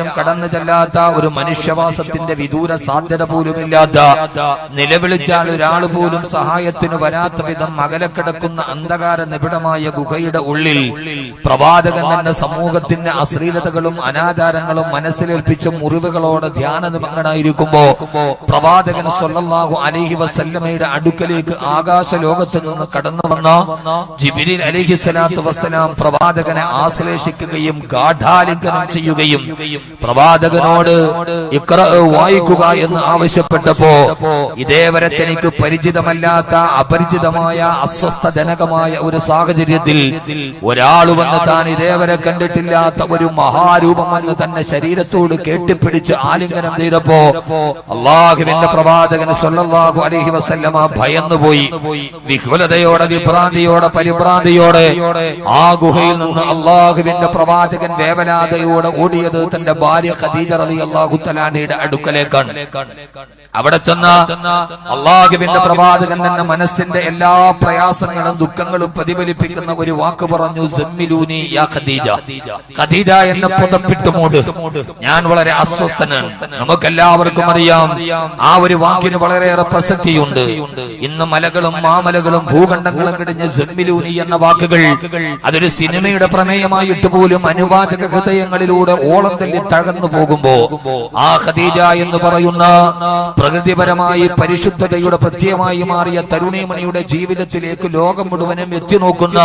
ആരും കടന്നു ചെല്ലാത്ത ഒരു മനുഷ്യവാസത്തിന്റെ വിദൂര സാധ്യത പോലുമില്ലാത്ത നിലവിളിച്ചാൽ ഒരാൾ പോലും സഹായത്തിന് വരാത്ത വിധം അകലെ കിടക്കുന്ന അന്ധകാര നിബിഡമായ ഗുഹയുടെ ഉള്ളിൽ പ്രവാചകൻ തന്നെ സമൂഹത്തിന്റെ അശ്ലീലതകളും അനാചാരങ്ങളും മനസ്സിലേൽപ്പിച്ച മുറിവുകളോടെ ധ്യാന നിമഗ്നായിരിക്കുമ്പോ പ്രവാചകൻ സ്വല്ലല്ലാഹു അലൈഹി വസല്ലമയുടെ അടുക്കലേക്ക് ആകാശ ലോകത്ത് നിന്ന് കടന്നു വന്ന ജിബിരിൽ അലൈഹി സ്വലാത്തു വസ്സലാം പ്രവാചകനെ ആശ്ലേഷിക്കുകയും ഗാഠാലിംഗനം ചെയ്യുകയും പ്രവാചകനോട് ഇക്ര വായിക്കുക എന്ന് ആവശ്യപ്പെട്ടപ്പോ ഇതേവരെ തനിക്ക് പരിചിതമല്ലാത്ത അപരിചിതമായ അസ്വസ്ഥജനകമായ ഒരു സാഹചര്യത്തിൽ ഒരാൾ വന്ന് താൻ ഇതേവരെ കണ്ടിട്ടില്ലാത്ത ഒരു മഹാരൂപം തന്നെ ശരീരത്തോട് കെട്ടിപ്പിടിച്ച് ആലിംഗനം ചെയ്തപ്പോ അള്ളാഹുവിന്റെ പ്രവാചകൻ സല്ലല്ലാഹു അലഹി വസല്ലമ ഭയന്നുപോയി വിഹുലതയോടെ വിഭ്രാന്തിയോടെ പരിഭ്രാന്തിയോടെ ആ ഗുഹയിൽ നിന്ന് അള്ളാഹുവിന്റെ പ്രവാചകൻ വേവനാഥയോടെ ഓടിയത് തന്റെ ഭാര്യ ഖദീജ റളിയല്ലാഹു തആലയുടെ അടുക്കലേക്കാണ്. അവിടെ ചെന്ന അള്ളാഹുവിന്റെ പ്രവാചകൻ തന്നെ മനസ്സിന്റെ എല്ലാ പ്രയാസങ്ങളും ദുഃഖങ്ങളും പ്രതിഫലിപ്പിക്കുന്ന ഒരു വാക്ക് പറഞ്ഞു "സമ്മിലൂനി യാ ഖദീജ. ഖദീജ എന്നെ പുതപ്പിട്ട് മൂട് ഞാൻ വളരെ അസ്വസ്ഥനാണ്. നമുക്കെല്ലാവർക്കും അറിയാം ആ ഒരു വാക്കിന് വളരെയേറെ പ്രസക്തിയുണ്ട്. ഇന്ന് മലകളും മാമലകളും ഭൂഖണ്ഡങ്ങളും കിടിഞ്ഞ് സമ്മിലൂനി എന്ന വാക്കുകൾ അതൊരു സിനിമയുടെ പ്രമേയമായിട്ട് പോലും അനുവാചക ഹൃദയങ്ങളിലൂടെ ഓളം തല്ലി തകർന്നു പോകുമ്പോ ആ ഖദീജ എന്ന് പറയുന്ന പ്രകൃതിപരമായി പരിശുദ്ധതയുടെ പ്രത്യയമായി മാറിയ തരുണിമണിയുടെ ജീവിതത്തിലേക്ക് ലോകം മുഴുവനും എത്തി നോക്കുന്ന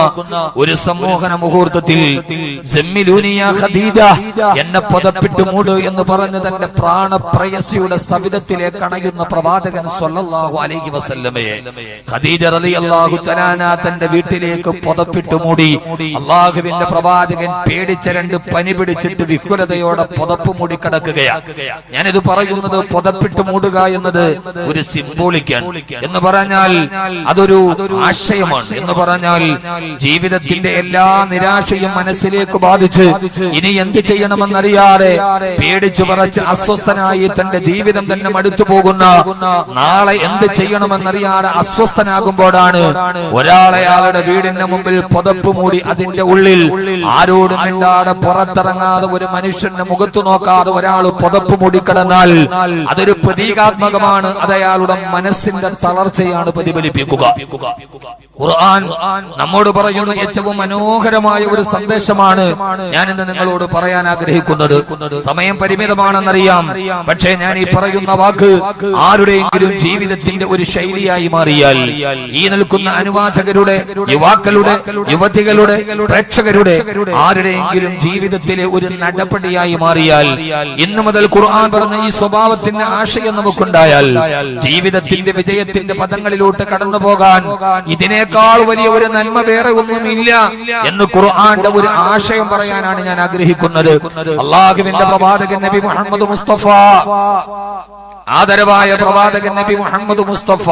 ഒരു സമൂഹന മുഹൂർത്തത്തിൽ "സമ്മിലൂനി ഖദീജ എന്നെ പുതപ്പിട്ട് മൂട് എന്ന് പറഞ്ഞ് തന്റെ പ്രാണപ്രയസിയുടെ സവിധത്തിലേക്ക് അണയുന്ന പ്രവാചകൻ അലൈഹി വസല്ലമയെ. ഖദീജ റളിയല്ലാഹു തന്റെ വീട്ടിലേക്ക് പുതപ്പിട്ട് മൂടി അള്ളാഹുവിന്റെ പ്രവാചകൻ പേടിച്ച രണ്ട് പനി പിടിച്ചിട്ട് വിഹുലതയോടെ പുതപ്പ് മൂടി കിടക്കുകയാണ് ഞാനിത് പറയുന്നത് പുതപ്പിട്ട് മൂടുക എന്നത് ഒരു സിംബോളിക്കാണ് എന്ന് പറഞ്ഞാൽ അതൊരു ആശയമാണ്. എന്ന് പറഞ്ഞാൽ ജീവിതത്തിന്റെ എല്ലാ നിരാശയും മനസ്സിലേക്ക് ബാധിച്ച് ഇനി എന്ത് ചെയ്യണമെന്നറിയാതെ പേടിച്ചു പറച്ച് അസ്വസ്ഥനായി തന്റെ ജീവിതം തന്നെ മടുത്തു പോകുന്ന നാളെ എന്ത് ചെയ്യണമെന്നറിയാതെ അസ്വസ്ഥനാകുമ്പോഴാണ് ഒരാളെ അയാളുടെ വീടിന്റെ മുമ്പിൽ പുതപ്പ് മൂടി അതിന്റെ ഉള്ളിൽ ആരോടും മിണ്ടാതെ പുറത്തിറങ്ങാതെ ഒരു മനുഷ്യന്റെ മുഖത്തു നോക്കാതെ ഒരാൾ പുതപ്പ് മൂടിക്കടന്നാൽ അതൊരു പ്രതീകാത്മകമാണ്. അതയാളുടെ മനസ്സിന്റെ തളർച്ചയാണ് പ്രതിഫലിപ്പിക്കുക. ഖുർആൻ നമ്മോട് പറയുന്ന ഏറ്റവും മനോഹരമായ ഒരു സന്ദേശമാണ് ഞാൻ ഇന്ന് നിങ്ങളോട് പറയാൻ ആഗ്രഹിക്കുന്നത്. സമയം പരിമിതമാണെന്നറിയാം. പക്ഷേ ഞാൻ ഈ പറയുന്ന വാക്ക് ആരുടെയെങ്കിലും ജീവിതത്തിന്റെ ഒരു ശൈലിയായി മാറിയാൽ ഈ നിൽക്കുന്ന അനുവാചകരുടെ യുവാക്കളുടെ യുവതികളുടെ പ്രേക്ഷകരുടെ ആരുടെയെങ്കിലും ജീവിതത്തിലെ ഒരു നടപടിയായി മാറിയാൽ ഇന്നു മുതൽ ഖുർആൻ പറഞ്ഞ ഈ സ്വഭാവത്തിന്റെ ആശയം നമുക്കുണ്ടായാൽ ജീവിതത്തിന്റെ വിജയത്തിന്റെ പദങ്ങളിലോട്ട് കടന്നു പോകാൻ ഇതിനേക്കാൾ വലിയ ഒരു നന്മ വേറെ ഒന്നുമില്ല എന്ന് ഖുർആന്റെ ഒരു ആശയം പറയാനാണ് ഞാൻ ആഗ്രഹിക്കുന്നത്. അള്ളാഹുവിന്റെ പ്രവാചകൻ നബി മുഹമ്മദ് മുസ്തഫ. ആദരവായ പ്രവാചകൻ നബി മുഹമ്മദ് മുസ്തഫ.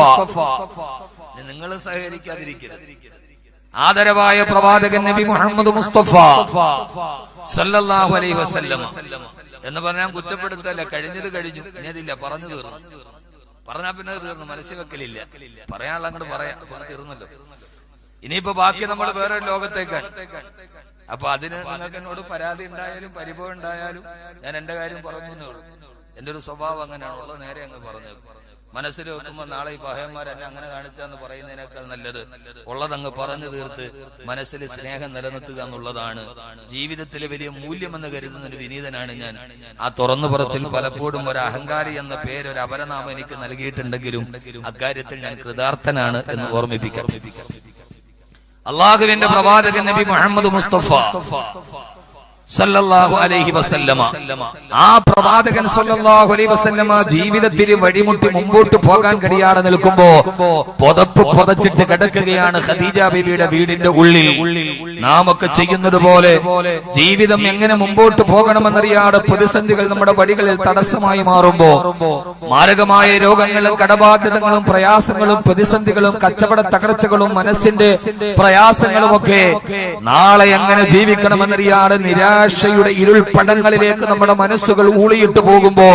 നിങ്ങൾ സഹകരിക്കാതിരിക്കരുത്. ആദരവായ പ്രവാചകൻ നബി മുഹമ്മദ് മുസ്തഫ. സല്ലല്ലാഹു അലൈഹി വസല്ലം. എന്ന് പറഞ്ഞാൽ കുറ്റപ്പെടുത്തല്ല കഴിഞ്ഞത് കഴിഞ്ഞു. ഇനി പറഞ്ഞു തീർന്നു. പറഞ്ഞാ പിന്നെ തീർന്നു. മനസ്സിൽ വെക്കലില്ല. പറയാനുള്ള അങ്ങോട്ട് പറയാം. തീർന്നല്ലോ. ഇനിയിപ്പോ ബാക്കി നമ്മൾ വേറെ ലോകത്തേക്കാണ്. അപ്പൊ അതിന് നിങ്ങൾക്ക് എന്നോട് പരാതി ഉണ്ടായാലും പരിഭവം ഉണ്ടായാലും ഞാൻ എന്റെ കാര്യം പറഞ്ഞു എന്റെ ഒരു സ്വഭാവം അങ്ങനെയാണ് ഉള്ളത് നേരെ അങ്ങ് പറഞ്ഞു മനസ്സിൽ വെക്കുമ്പോ നാളെ ഈ പഹയന്മാർ എന്നെ അങ്ങനെ കാണിച്ചാന്ന് പറയുന്നതിനേക്കാൾ നല്ലത്. ഉള്ളതങ്ങ് പറഞ്ഞു തീർത്ത് മനസ്സിൽ സ്നേഹം നിലനിർത്തുക എന്നുള്ളതാണ്. ജീവിതത്തിലെ വലിയ മൂല്യമെന്ന് കരുതുന്ന ഒരു വിനീതനാണ് ഞാൻ. ആ തുറന്നു പുറത്തിൽ പലപ്പോഴും ഒരു അഹങ്കാരി എന്ന പേര് ഒരു അപരനാമം എനിക്ക് നൽകിയിട്ടുണ്ടെങ്കിലും അക്കാര്യത്തിൽ ഞാൻ കൃതാർത്ഥനാണ് എന്ന് ഓർമ്മിപ്പിക്കാം. അള്ളാഹുവിന്റെ പ്രവാചകൻ നബി മുഹമ്മദ് മുസ്തഫ. സല്ലല്ലാഹു അലൈഹി വസല്ലമ. ആ പ്രവാചകൻ സല്ലല്ലാഹു അലൈഹി വസല്ലമ ജീവിതത്തിൽ വഴിമുട്ടി മുമ്പോട്ട് പോകാൻ കഴിയാതെ നിൽക്കുമ്പോ പൊതപ്പ് പുതച്ചിട്ട് കിടക്കുകയാണ് ഖദീജ ബീബിയുടെ വീടിന്റെ ഉള്ളിൽ. നാം ഒക്കെ ചെയ്യുന്നത് പോലെ ജീവിതം എങ്ങനെ മുമ്പോട്ട് പോകണമെന്നറിയാതെ പ്രതിസന്ധികൾ നമ്മുടെ വഴികളിൽ തടസ്സമായി മാറുമ്പോ മാരകമായ രോഗങ്ങളും കടബാധ്യതകളും പ്രയാസങ്ങളും പ്രതിസന്ധികളും കച്ചവട തകർച്ചകളും മനസ്സിന്റെ പ്രയാസങ്ങളും ഒക്കെ നാളെ എങ്ങനെ ജീവിക്കണമെന്നറിയാതെ നിരാശ നിരാശയുടെ ഇരുൾപ്പടങ്ങളിലേക്ക് നമ്മുടെ മനസ്സുകൾ ഊളിയിട്ട് പോകുമ്പോ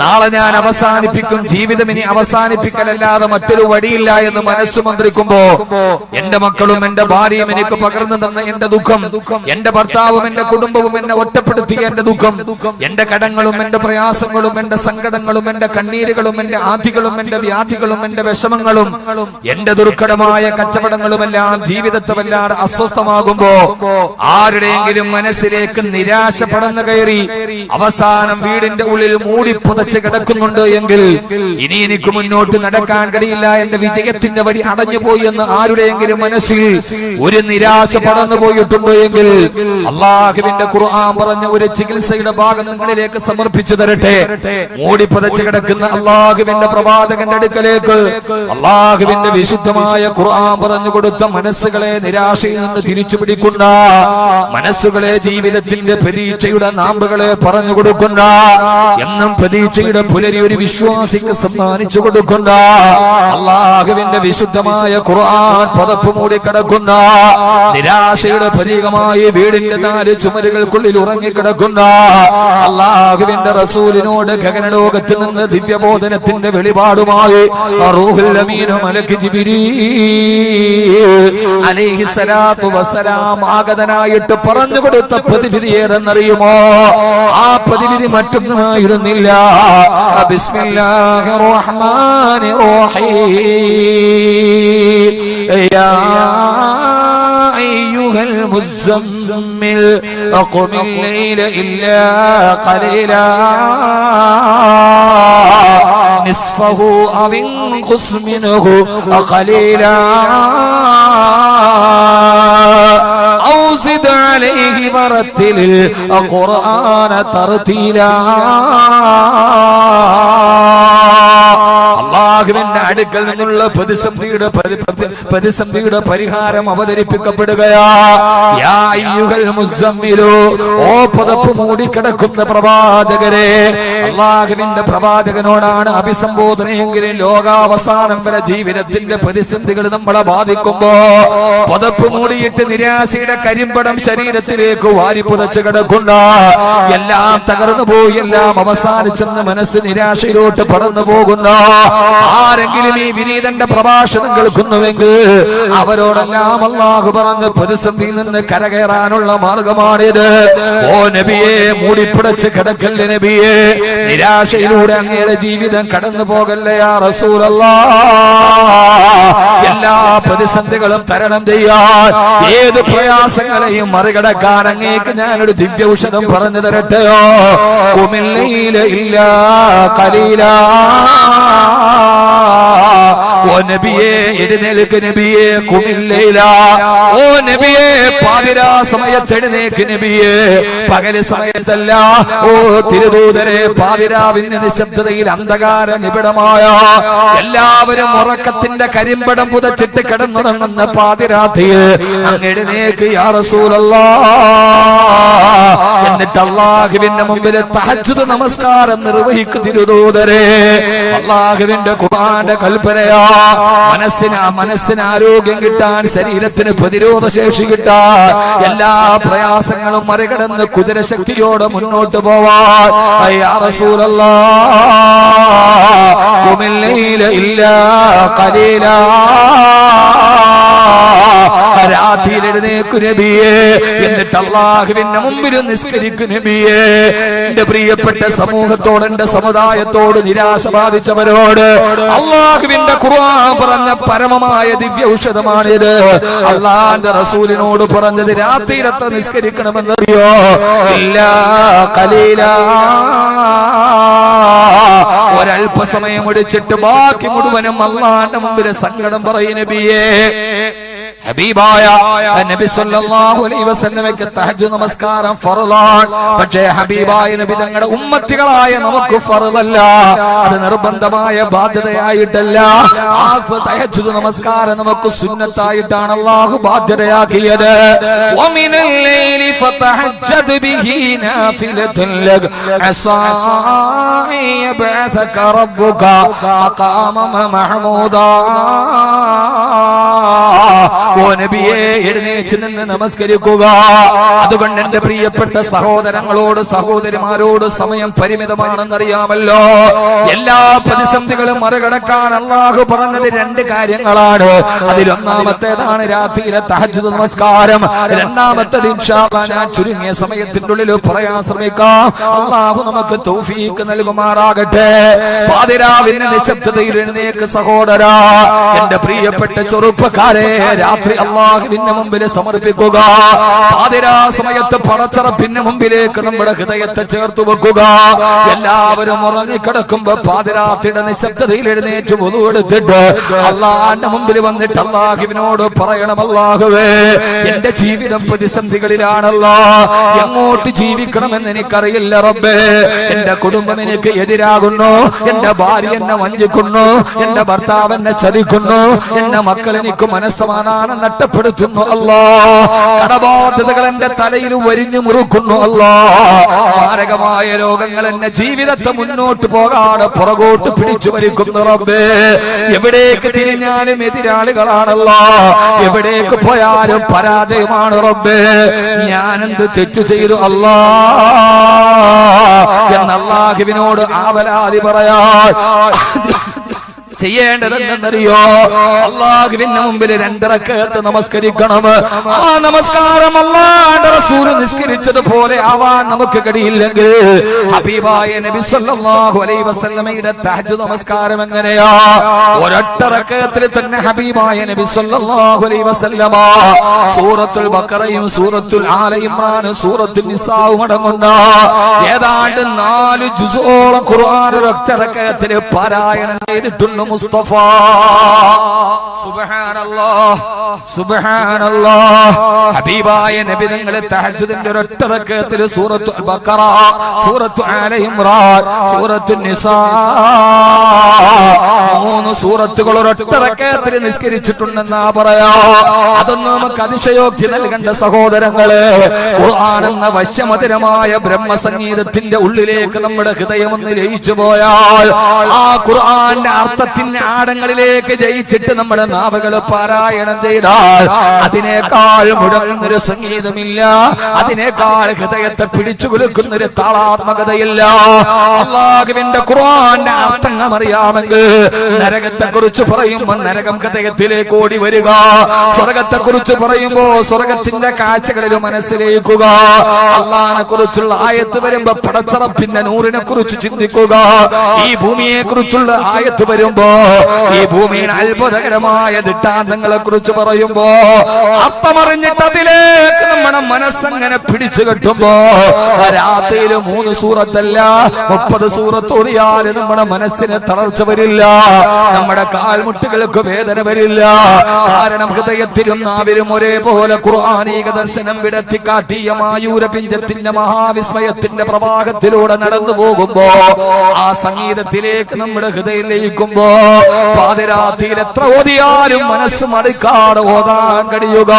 നാളെ ഞാൻ അവസാനിപ്പിക്കും ജീവിതം ഇനി അവസാനിപ്പിക്കലല്ലാതെ മറ്റൊരു വഴിയില്ല എന്ന് മനസ്സ് മന്ത്രിക്കുമ്പോ എന്റെ മക്കളും എന്റെ ഭാര്യയും എനിക്ക് പകർന്നു തന്ന എന്റെ ദുഃഖം എന്റെ ഭർത്താവും എന്റെ കുടുംബവും എന്നെ ഒറ്റപ്പെടുത്തിയ എന്റെ ദുഃഖം എന്റെ കടങ്ങളും എന്റെ പ്രയാസങ്ങളും എന്റെ സങ്കടങ്ങളും എന്റെ കണ്ണീരുകളും എന്റെ ആധികളും എന്റെ വ്യാധികളും എന്റെ വിഷമങ്ങളും എന്റെ ദുർഘടമായ കച്ചവടങ്ങളുമെല്ലാം ജീവിതത്തെ വല്ലാതെ അസ്വസ്ഥമാകുമ്പോ ആരുടെയെങ്കിലും മനസ്സിലേക്ക് നിരാശ കയറി. അവസാനം വീടിന്റെ ഉള്ളിൽ മൂടി പുതച്ച് കിടക്കുന്നുണ്ട് എങ്കിൽ ഇനി എനിക്ക് മുന്നോട്ട് നടക്കാൻ കഴിയില്ല എന്റെ വിജയത്തിന്റെ വഴി അടഞ്ഞുപോയി എന്ന് ആരുടെയെങ്കിലും മനസ്സിൽ ഒരു നിരാശ പടന്നു പോയിട്ടുണ്ടോ എങ്കിൽ അള്ളാഹുവിന്റെ ഖുർആൻ പറഞ്ഞ ഒരു ചികിത്സയുടെ ഭാഗം നിങ്ങളിലേക്ക് സമർപ്പിച്ചു തരട്ടെ. മൂടി പുതച്ച് കിടക്കുന്ന അള്ളാഹുവിന്റെ പ്രവാചകന്റെ അടുക്കലേക്ക് അള്ളാഹുവിന്റെ വിശുദ്ധമായ ഖുർആൻ പറഞ്ഞു കൊടുത്ത മനസ്സുകളെ നിരാശയിൽ നിന്ന് തിരിച്ചു പിടിക്കുന്ന മനസ്സുകളെ ജീവിതത്തിന്റെ പ്രതീക്ഷയുടെ നാമ്പുകളെ പറഞ്ഞു കൊടുക്കണ്ട എന്നും പ്രതീക്ഷയുടെ പുലരി ഒരു വിശ്വാസിക്ക് സമ്മാനിച്ചു കൊടുക്കണ്ട. അള്ളാഹുവിന്റെ വിശുദ്ധമായ ഖുർആൻ പതപ്പ് മൂടി കിടക്കുന്ന നിരാശയുടെ പ്രതീകമായി വീടിന്റെ നാല് ചുമരുകൾക്കുള്ളിൽ ഉറങ്ങിക്കിടക്കുന്ന അള്ളാഹുവിന്റെ റസൂലിനോട് ഗഗനലോകത്തിൽ നിന്ന് ദിവ്യബോധനത്തിന്റെ വെളിപാടുമായി മലക്ക് സ്വലാത്തു വസ്സലാം ആഗതനായിട്ട് പറഞ്ഞു കൊടുത്ത പ്രതിവിധി ഏതെന്നറിയുമോ ആ പ്രതിവിധി മറ്റൊന്നുമായിരുന്നില്ല ബിസ്മില്ലാഹിർ റഹ്മാനിർ റഹീം യാ أيها المزمل أقم الليل إلا قليلا نصفه أو انقص منه قليلا أو زد عليه ورتل القرآن ترتيلا അള്ളാഹുവിന്റെ അടുക്കൽ നിന്നുള്ള പ്രതിസന്ധിയുടെ പരി- പ്രതി- പ്രതിസന്ധിയുടെ പരിഹാരം അവതരിപ്പിക്കപ്പെടുകയാ യാ അയ്യുഹൽ മുസമ്മിലു ഓ പതപ്പ് മൂടിക്കിടക്കുന്ന പ്രവാചകരെ അള്ളാഹുവിന്റെ പ്രവാചകനോടാണ് അഭിസംബോധനയെങ്കിലും ലോകാവസാനം വരെ ജീവിതത്തിന്റെ പ്രതിസന്ധികൾ നമ്മളെ ബാധിക്കുമ്പോ പുതപ്പ് മൂടിയിട്ട് നിരാശയുടെ കരിമ്പടം ശരീരത്തിലേക്ക് വാരി പുതച്ചു കിടക്കുന്ന. എല്ലാം തകർന്നു പോയി എല്ലാം അവസാനിച്ചെന്ന് മനസ്സ് നിരാശയിലോട്ട് പടർന്നു പോകുന്ന. ആരെങ്കിലും ഈ വിനീതന്റെ പ്രഭാഷണം കേൾക്കുന്നുവെങ്കിൽ അവരോടെല്ലാം അള്ളാഹു പറഞ്ഞ് പ്രതിസന്ധിയിൽ നിന്ന് കരകയറാനുള്ള മാർഗമാണിത്. ഓ നബിയെ മൂടിപ്പിടച്ച് കിടക്കല്ലേ നബിയെ? നിരാശയിലൂടെ അങ്ങയുടെ ജീവിതം കടന്നു പോകല്ലേ ആ റസൂലല്ലാ? എല്ലാ പ്രതിസന്ധികളും തരണം ചെയ്യാൻ ഏത് പ്രയാസങ്ങളെയും മറികടക്കാൻ അങ്ങേക്ക് ഞാനൊരു ദിവ്യ ഔഷധം പറഞ്ഞു തരട്ടെയോ? കുമില്ലയില ഇല്ല കലീല. ഓ നബിയെ എഴുന്നേൽക്ക് നബിയെ കുമില്ലയില. ഓ നബിയെ പാതിരാ സമയത്ത് എഴുന്നേക്ക് നബിയെ. പകൽ സമയത്തല്ല. ഓ തിരുദൂതരെ പാതിരാവിന്റെ നിശബ്ദതയിൽ അന്ധകാര നിബിഡമായ എല്ലാവരും ഉറക്കത്തിന്റെ കരിമ്പടം പുതച്ചിട്ട് കിടന്നുറങ്ങുന്ന പാതിരാത്രിയിൽ അങ്ങ് എഴുന്നേക്ക് യാ റസൂലല്ലാ. എന്നിട്ട് അള്ളാഹുവിന്റെ മുമ്പിൽ തഹജ്ജുദ് നമസ്കാരം നിർവഹിക്കും തിരുദൂതരെ അള്ളാഹുവിന്റെ ഖുർആന്റെ കൽപ്പനയാ മനസ്സിന് മനസ്സിന് ആരോഗ്യം കിട്ടാൻ ശരീരത്തിന് പ്രതിരോധ ശേഷി കിട്ടാൻ എല്ലാ പ്രയാസങ്ങളും മറികടന്ന് കുതിരശക്തിയോടെ മുന്നോട്ട് പോവാൻ. രാത്രിയിൽ എഴുന്നേക്കു നബിയെ. എന്നിട്ട് അള്ളാഹുവിന്റെ മുമ്പിൽ നിസ്കരിക്കു നബിയെ. എന്റെ പ്രിയപ്പെട്ട സമൂഹത്തോട് എന്റെ സമുദായത്തോട് നിരാശ ബാധിച്ചവരോട് അള്ളാഹുവിന്റെ ഖുർആൻ പറഞ്ഞ പരമമായ ദിവ്യ ഔഷധമാണിത് അള്ളാന്റെ റസൂലിനോട് പറഞ്ഞത് രാത്രിയിലത്തെ നിസ്കരിക്കണമെന്നറിയോ ഇല്ല കലീല. ഒരല്പസമയം ഒടിച്ചിട്ട് ബാക്കി മുഴുവനും അള്ളാന്റെ മുമ്പിൽ സങ്കടം പറയുന്ന നബിയേ. ഹബീബായ നബി സല്ലല്ലാഹു അലൈഹി വസല്ലമയ്ക്ക് തഹജ്ജുദ് നമസ്കാരം ഫർളാണ് പക്ഷേ ഹബീബായ നബി തങ്ങളുടെ ഉമ്മത്തികളായ നമുക്ക് ഫർളല്ല അത് നിർബന്ധമായ ബാധ്യതയായിട്ടല്ല. ആ തഹജ്ജുദ് നമസ്കാരം നമുക്ക് സുന്നത്തായിട്ടാണ് അല്ലാഹു ബാധ്യതയാക്കിയത്. വമിനൽ ലൈലി ഫതഹജ്ജദ് ബിഹി നാഫിലത്തുൻ ലക. അസാ യബ്അസക റബ്ബുക മഖാമ മഹ്മൂദാ. ഓ നബിയെ എഴുന്നേറ്റ് നിന്ന് നമസ്കരിക്കുക. അതുകൊണ്ട് എന്റെ പ്രിയപ്പെട്ട സഹോദരങ്ങളോട് സഹോദരിമാരോട് സമയം പരിമിതമാണെന്നറിയാമല്ലോ. എല്ലാ പ്രതിസന്ധികളും മറികടക്കാൻ അള്ളാഹു പറഞ്ഞത് രണ്ട് കാര്യങ്ങളാണ്. അതിലൊന്നാമത്തേതാണ് രാത്രിയിലെ തഹജ് നമസ്കാരം. രണ്ടാമത്തേത് ഞാൻ ചുരുങ്ങിയ സമയത്തിന്റെ ഉള്ളിൽ പറയാൻ ശ്രമിക്കാം. അള്ളാഹു നമുക്ക് തൗഫീക്ക് നൽകുമാറാകട്ടെ. പാതിരാവിന്റെ നിശബ്ദതയിൽ എഴുന്നേക്ക് സഹോദര. എന്റെ പ്രിയപ്പെട്ട ചെറുപ്പക്കാരെ രാത്രി അള്ളാഹുവിന്റെ മുമ്പിൽ സമർപ്പിക്കുക. പാതിരാ സമയത്ത് പടച്ചറപ്പിന്റെ മുമ്പിലേക്ക് നമ്മുടെ ഹൃദയത്തെ ചേർത്ത് വെക്കുക. എല്ലാവരും ഉറങ്ങിക്കിടക്കുമ്പോ പാതിരാത്രിയുടെ നിശബ്ദതയിൽ എഴുന്നേറ്റ് പൊതു എടുത്തിട്ട് അള്ളാന്റെ മുമ്പിൽ വന്നിട്ട് അള്ളാഹുവിനോട് പറയണം അള്ളാഹുവേ എന്റെ ജീവിതം പ്രതിസന്ധികളിലാണല്ലോ. എങ്ങോട്ട് ജീവിക്കണമെന്ന് എനിക്കറിയില്ല റബ്ബേ. എന്റെ കുടുംബം എനിക്ക് എതിരാകുന്നു. എന്റെ ഭാര്യ എന്നെ വഞ്ചിക്കുന്നു. എന്റെ ഭർത്താവ് എന്നെ ചതിക്കുന്നു. എന്റെ മക്കൾ എനിക്ക് മനസ്സമാധാനം നഷ്ടപ്പെടുത്തുന്നു അല്ലോ. കടബാധ്യതകൾ എന്റെ തലയിൽ വരിഞ്ഞു മുറുക്കുന്നു അല്ലോ. മാരകമായ രോഗങ്ങൾ എന്നെ ജീവിതത്തെ മുന്നോട്ട് പോകാതെ പുറകോട്ട് പിടിച്ചു വലിക്കുന്നു റബ്ബേ. എവിടേക്ക് തിരിഞ്ഞാലും എതിരാളികളാണല്ലോ. എവിടേക്ക് പോയാലും പരാജയമാണ് റബ്ബേ. ഞാൻ എന്ത് തെറ്റു ചെയ്തു അല്ലാ? എന്നല്ലാഹുവിനോട് ആവലാതി പറയാ ചെയ്യേണ്ടതെന്നറിയോ അള്ളാഹുവിന്റെ മുമ്പിൽ രണ്ടിറക്കത്ത് നമസ്കരിക്കണം. ആ നമസ്കാരം അള്ളാന്റെ റസൂൽ നിസ്കരിച്ചതുപോലെ ആവാൻ നമുക്ക് കഴിയില്ലെങ്കിൽ ഹബീബായ നബി സല്ലല്ലാഹു അലൈഹി വസല്ലമയുടെ തഹജ്ജുദ് നമസ്കാരം എങ്ങനെയാ? ഒരൊറ്ററക്കത്തിൽ തന്നെ ഹബീബായ നബി സല്ലല്ലാഹു അലൈഹി വസല്ലമ സൂറത്തുൽ ബഖറയും സൂറത്തുൽ ആല ഇംറാനും സൂറത്തുൽ നിസാവും അടങ്ങുന്ന ഏതാണ്ട് നാല് ജുസോളം ഖുർആൻ ഒരൊറ്ററക്കത്തിൽ പാരായണം ചെയ്തിട്ടുണ്ട് മുസ്തഫ. ഹബീബായ നബി നിങ്ങൾ തഹജ്ജുദിന്റെ ഒരൊറ്റ റക്കത്തിൽ സൂറത്തു ബക്കറ സൂറത്തു ആല ഇമ്രാൻ സൂറത്തു നിസാ. മൂന്ന് സൂറത്തുകൾ ഒരൊറ്റ റക്കത്തിൽ നിസ്കരിച്ചിട്ടുണ്ടെന്നാ പറയാ. അതൊന്നും നമുക്ക് അതിശയോക്തി നൽകേണ്ട സഹോദരങ്ങളെ ഖുർആൻ എന്ന വശ്യമധുരമായ ബ്രഹ്മസംഗീതത്തിന്റെ ഉള്ളിലേക്ക് നമ്മുടെ ഹൃദയം ഒന്ന് ലയിച്ചു പോയാൽ ആ ഖുർആന്റെ അർത്ഥത്തിന്റെ ആഴങ്ങളിലേക്ക് ജയിച്ചിട്ട് നമ്മുടെ നാവുകൾ പാരായണം ചെയ്താൽ അതിനേക്കാൾ മുഴങ്ങുന്നൊരു സംഗീതമില്ല. അതിനേക്കാൾ ഹൃദയത്തെ പിടിച്ചു കൊടുക്കുന്നൊരു താളാത്മകതയില്ല. അള്ളാഹുവിന്റെ ഖുർആന്റെ അർത്ഥങ്ങൾ അറിയാമെങ്കിൽ നരകത്തെ കുറിച്ച് പറയുമ്പോൾ നരകം ഹൃദയത്തിലേക്ക് ഓടി വരിക. സ്വർഗത്തെ കുറിച്ച് പറയുമ്പോ സ്വർഗത്തിന്റെ കാഴ്ചകളിൽ മനസ്സിലേക്കുക. അള്ളാഹിനെ കുറിച്ചുള്ള ആയത്ത് വരുമ്പോ പടച്ചറപ്പിന്റെ നൂറിനെ കുറിച്ച് ചിന്തിക്കുക. ഈ ഭൂമിയെ കുറിച്ചുള്ള ആയത്ത് വരുമ്പോ ഈ ഭൂമിയിൽ അത്ഭുതകരമായ ദിട്ടാന്തങ്ങളെ കുറിച്ച് പറയുമ്പോ അർത്ഥമറിഞ്ഞിട്ട് അതിലേക്ക് നമ്മുടെ മനസ്സങ്ങനെ പിടിച്ചു കെട്ടുമ്പോ രാത്രിയിൽ മൂന്ന് സൂറത്തല്ല മുപ്പത് സൂറത്ത് ഓടിയാൽ നമ്മുടെ മനസ്സിന് തളർച്ച വരില്ല നമ്മുടെ കാൽമുട്ടുകൾക്ക് വേദന വരില്ല. കാരണം ഹൃദയത്തിലും നാവിലും ഒരേപോലെ ഖുർആാനീക ദർശനം വിടത്തി കാട്ടിയ മായൂര പിഞ്ചത്തിന്റെ മഹാവിസ്മയത്തിന്റെ പ്രവാഹത്തിലൂടെ നടന്നു പോകുമ്പോ ആ സംഗീതത്തിലേക്ക് നമ്മുടെ ഹൃദയം ലയിക്കുമ്പോ പാതിരാത്രിയിൽ എത്ര ഓതിയാലും മനസ്സ് മടുക്കാതെ ഓതാൻ കഴിയുക.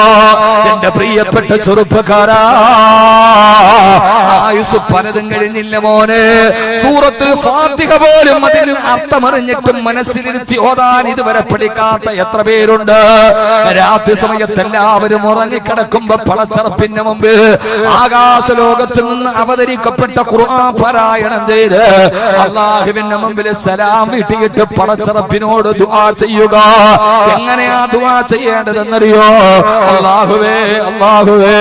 എന്റെ പ്രിയപ്പെട്ട ചെറുപ്പക്കാരാ ആയുസ് പലതും കഴിഞ്ഞില്ല മോനെ. സൂറത്തിൽ ഫാത്തിഹ പോലും അതിന് അർത്ഥമറിഞ്ഞിട്ടും മനസ്സിലിരുത്തി ഓതാൻ ഇതുവരെ പഠിക്കാത്ത എത്ര പേരുണ്ട്. രാത്രി സമയത്ത് എല്ലാവരും ഉറങ്ങിക്കിടക്കുമ്പോ പളച്ചറപ്പിന്റെ മുമ്പ് ആകാശ ലോകത്ത് നിന്ന് അവതരിക്കപ്പെട്ട ഖുർആൻ പാരായണം ചെയ്ത് അള്ളാഹുവിന്റെ മുമ്പിൽ സലാം വീട്ടിയിട്ട് പടച്ചറപ്പിനോട് ദുആ ചെയ്യുക. എങ്ങനെയാ ദുആ ചെയ്യേണ്ടതെന്നറിയോ? അള്ളാഹുവേ അള്ളാഹുവേ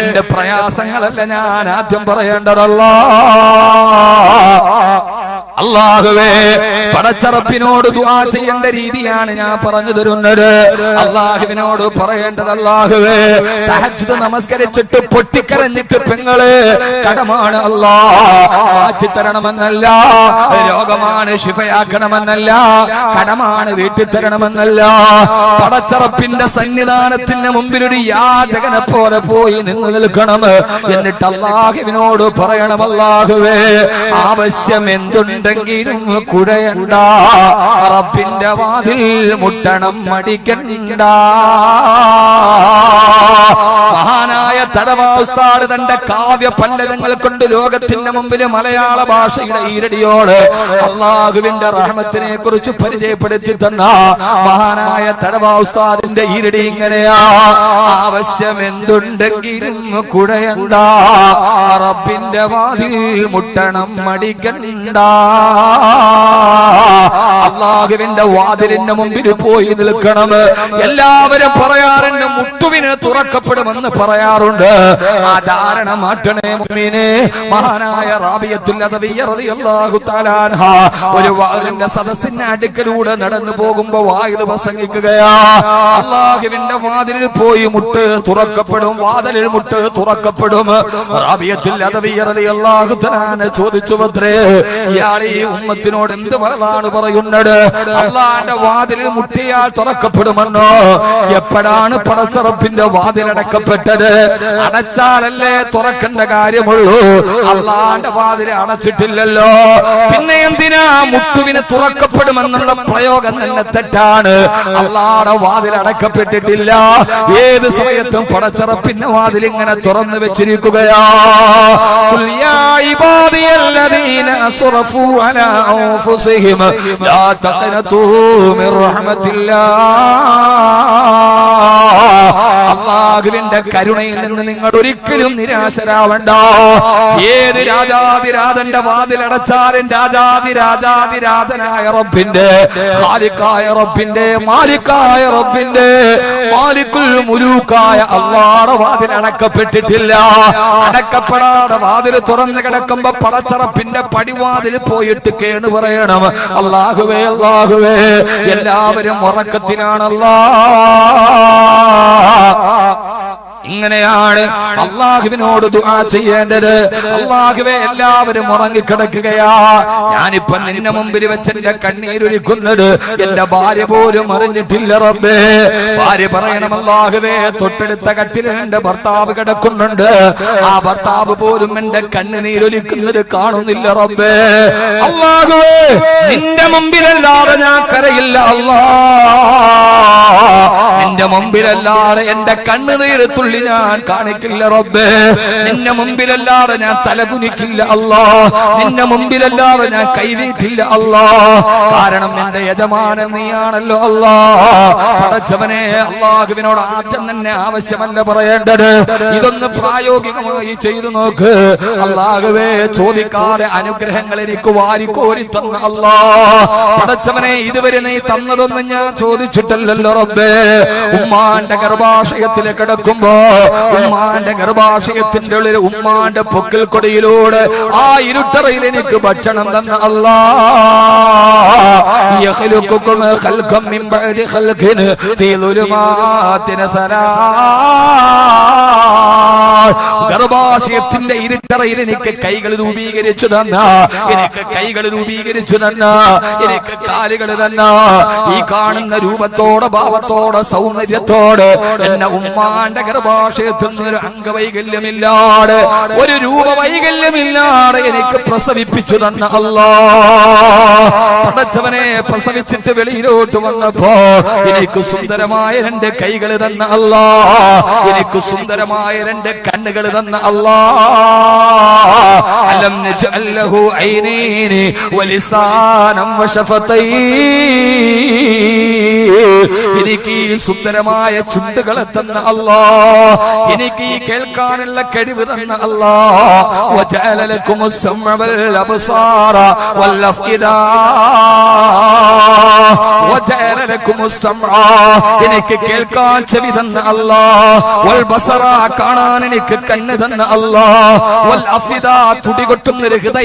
എന്റെ പ്രയാസങ്ങളല്ല ഞാൻ ആദ്യം പറയേണ്ടതല്ലാ. അള്ളാഹുവേ പടച്ചറപ്പിനോട് ദുആ ചെയ്യേണ്ട രീതിയാണ് ഞാൻ പറഞ്ഞു തരുന്നത്. അള്ളാഹുവിനോട് പറയേണ്ടത് അള്ളാഹുവേ തഹജ്ജുദ് നമസ്കരിച്ചിട്ട് പൊട്ടിക്കരഞ്ഞിട്ട് പെങ്ങൾ കടമാണ് അല്ലാ മാറ്റി തരണമെന്നല്ല രോഗമാണ് ശിഫയാക്കണമെന്നല്ല കടമാണ് വീട്ടിൽ തരണമെന്നല്ല പടച്ചറപ്പിന്റെ സന്നിധാനത്തിന് മുമ്പിൽ ഒരു യാചകനെ പോലെ പോയി നിന്ന് നിൽക്കണം. എന്നിട്ട് അള്ളാഹുവിനോട് പറയണം അള്ളാഹുവേ ആവശ്യം എന്തുണ്ടെങ്കിലും കുഴയണ്ട. റബ്ബിന്റെ വാതിൽ മുട്ടണം മടിക്കണ്ട. മഹാനായ മഹാനായ തടവാസ്താട് തന്റെ കാവ്യ പല്ലതങ്ങൾ കൊണ്ട് ലോകത്തിന്റെ മുമ്പിൽ മലയാള ഭാഷയുടെ ഈരടിയോട് അള്ളാഹുവിന്റെ റഹ്മത്തിനെ കുറിച്ച് പരിചയപ്പെടുത്തി തന്ന മഹാനായ തടവാസ്താദിന്റെ ഈരടി ഇങ്ങനെയാ. ആവശ്യം എന്തുണ്ടെങ്കിലും കുടയണ്ട അറബിന്റെ വാതിൽ മുട്ടണം മടിക്കണ്ട. അള്ളാഹുവിന്റെ വാതിലിന്റെ മുമ്പിൽ പോയി നിൽക്കണം. എല്ലാവരും പറയാറുണ്ട് മുട്ടുവിന് തുറക്കപ്പെടുമെന്ന് പറയാറുണ്ട്. ആ ധാരണ മാറ്റണേ മുമ്മിനെ മഹാനായ റാബിയത്തുൽ അദവിയ റളിയല്ലാഹു തആല അൻഹ ഒരു വാതിലിന്റെ സദസ്സിന്റെ അടുക്കലൂടെ നടന്നു പോകുമ്പോ വായിൽ പ്രസംഗിക്കുകയാ. അള്ളാഹുവിന്റെ വാതിലിൽ പോയി മുട്ട് തുറക്കപ്പെടും വാതിലിൽ മുട്ട് തുറക്കപ്പെടും. റാബിയത്തുൽ അദവിയ റളിയല്ലാഹു തആല ചോദിച്ചു ഇയാൾ ഈ ഉമ്മത്തിനോട് എന്ത് വകളാണ് പറയുന്നത്? അള്ളാഹിന്റെ വാതിലിൽ മുട്ടിയാൽ തുറക്കപ്പെടുമെന്നോ? എപ്പോഴാണ് പടച്ചറപ്പിന്റെ വാതിലടക്കപ്പെട്ടത് അടച്ചാലല്ലേ തുറക്കേണ്ട കാര്യമുള്ളൂ. അള്ളാന്റെ വാതിൽ അടച്ചിട്ടില്ലല്ലോ പിന്നെ എന്തിനാ മുത്തുവിന് തുറക്കപ്പെടുമെന്നുള്ള പ്രയോഗം തന്നെ തെറ്റാണ്. അള്ളാടെ വാതിൽ അടക്കപ്പെട്ടിട്ടില്ല. ഏത് സമയത്തും പടച്ചറപ്പിന്റെ വാതിൽ ഇങ്ങനെ തുറന്നു വെച്ചിരിക്കുകയാ. അള്ളാഹുവിന്റെ കരുണയിൽ നിന്ന് നിങ്ങൾ ഒരിക്കലും നിരാശരാവണ്ട. ഏത് രാജാതിരാജന്റെ വാതിലടച്ചാലും രാജാതിരാജാതിരാജനായ റബ്ബിന്റെ ഹാലിക്കായ റബ്ബിന്റെ മാലിക്കായ റബ്ബിന്റെ മാലിക്കുൽ മുലൂക്കായ അള്ളാടെ വാതിൽ അടക്കപ്പെട്ടിട്ടില്ല. അടക്കപ്പെടാതെ വാതിൽ തുറന്നു കിടക്കുമ്പോ പടച്ചറപ്പിന്റെ പടിവാതിൽ പോയിട്ട് കേണു പറയണം. അള്ളാഹുവേ അള്ളാഹുവേ എല്ലാവരും ഉറക്കത്തിലാണല്ലാ. ഇങ്ങനെയാണ് അള്ളാഹുവിനോട് ദുആ ചെയ്യേണ്ടത്. അള്ളാഹുവെ എല്ലാവരും ഉറങ്ങിക്കിടക്കുകയാ. ഞാനിപ്പൊ നിന്നെ മുമ്പിൽ വെച്ച് എന്റെ കണ്ണീരൊലിക്കുന്നത് എന്റെ ഭാര്യ പോലും അറിഞ്ഞിട്ടില്ല റബ്ബേ. ഭാര്യ പറയണം അള്ളാഹുവേ തൊട്ടടുത്ത കട്ടിൽ എന്റെ ഭർത്താവ് കിടക്കുന്നുണ്ട്. ആ ഭർത്താവ് പോലും എന്റെ കണ്ണുനീരൊലിക്കുന്നത് കാണുന്നില്ല റബ്ബേ. അള്ളാഹുവേ നിന്റെ മുമ്പിലല്ലാതെ ഞാൻ കരയില്ല അല്ലാ നിന്റെ മുമ്പിലല്ലാതെ എന്റെ കണ്ണുനീര് തുള്ളി ഞാൻ കാണിക്കില്ല റബ്ബേ. നിന്റെ മുമ്പിലല്ലാതെ ഞാൻ തലകുനിക്കില്ല അല്ലാ. നിന്റെ മുമ്പിലല്ലാതെ ഞാൻ കൈനീട്ടില്ല അല്ലാ. കാരണം എന്റെ യജമാനൻ നീയാണല്ലോ അല്ലാ. പടച്ചവനെ അള്ളാഹുവിനോട് ആദ്യം തന്നെ ആവശ്യമല്ല പറയേണ്ടത്. ഇതൊന്ന് പ്രായോഗികമായി ചെയ്തു നോക്ക്. അള്ളാഹുവേ ചോദിക്കാതെ അനുഗ്രഹങ്ങൾ എനിക്ക് വാരിക്കോരി തന്ന അല്ലാ. പടച്ചവനെ ഇതുവരെ നീ തന്നതൊന്നും ഞാൻ ചോദിച്ചിട്ടില്ലല്ലോ റബ്ബേ. ഉമ്മാന്റെ ഗർഭാശയത്തിൽ കിടക്കുമ്പോ ഉമ്മാന്റെ ഗർഭാശയത്തിന്റെ ഉള്ളിൽ ഉമ്മാന്റെ പൊക്കിൽ കൊടിയിലൂടെ ആ ഇരുട്ടറയിൽ എനിക്ക് ഭക്ഷണം തന്ന അല്ലാ يخلقكم خلقا من بعد خلق في ظلمات ثلاث ഗർഭാശയത്തിന്റെ ഇരുട്ടറയിൽ എനിക്ക് കൈകൾ രൂപീകരിച്ചു തന്ന എനിക്ക് കൈകൾ രൂപീകരിച്ചു തന്ന എനിക്ക് കാലുകൾ തന്ന ഈ കാണുന്ന രൂപത്തോടെ ഭാവത്തോടെ സൗന്ദര്യത്തോടെ എന്നെ ഉമ്മാന്റെ ഗർഭാശയത്തിൽ ഒരു അംഗവൈകല്യമില്ലാതെ ഒരു രൂപവൈകല്യമില്ലാതെ എനിക്ക് പ്രസവിപ്പിച്ചു തന്ന അല്ലാ പടച്ചവനെ പ്രസവിച്ചിട്ട് വെളിയിലോട്ട് വന്നപ്പോ എനിക്ക് സുന്ദരമായ രണ്ട് കൈകൾ തന്ന അല്ലാ എനിക്ക് സുന്ദരമായ രണ്ട് കണ്ണുകൾ തന്ന അല്ലാ. അലം നജ്അൽ ലഹു ഐനൈനി വലിസാനം വശഫതൈൻ എനിക്ക് ഈ സുന്ദരമായ ചുണ്ടുകളെ തന്ന അല്ലാ. എനിക്ക് ഈ കേൾക്കാനുള്ള കഴിവ് തന്ന വൽ എനിക്ക് കേൾക്കാൻ ചെവി തന്ന അല്ലാ. വൽ ബസറ കാണാൻ എനിക്ക് കണ്ണ് തന്ന അല്ലാ. വൽ തുടികൊട്ടുന്ന ഹൃദയം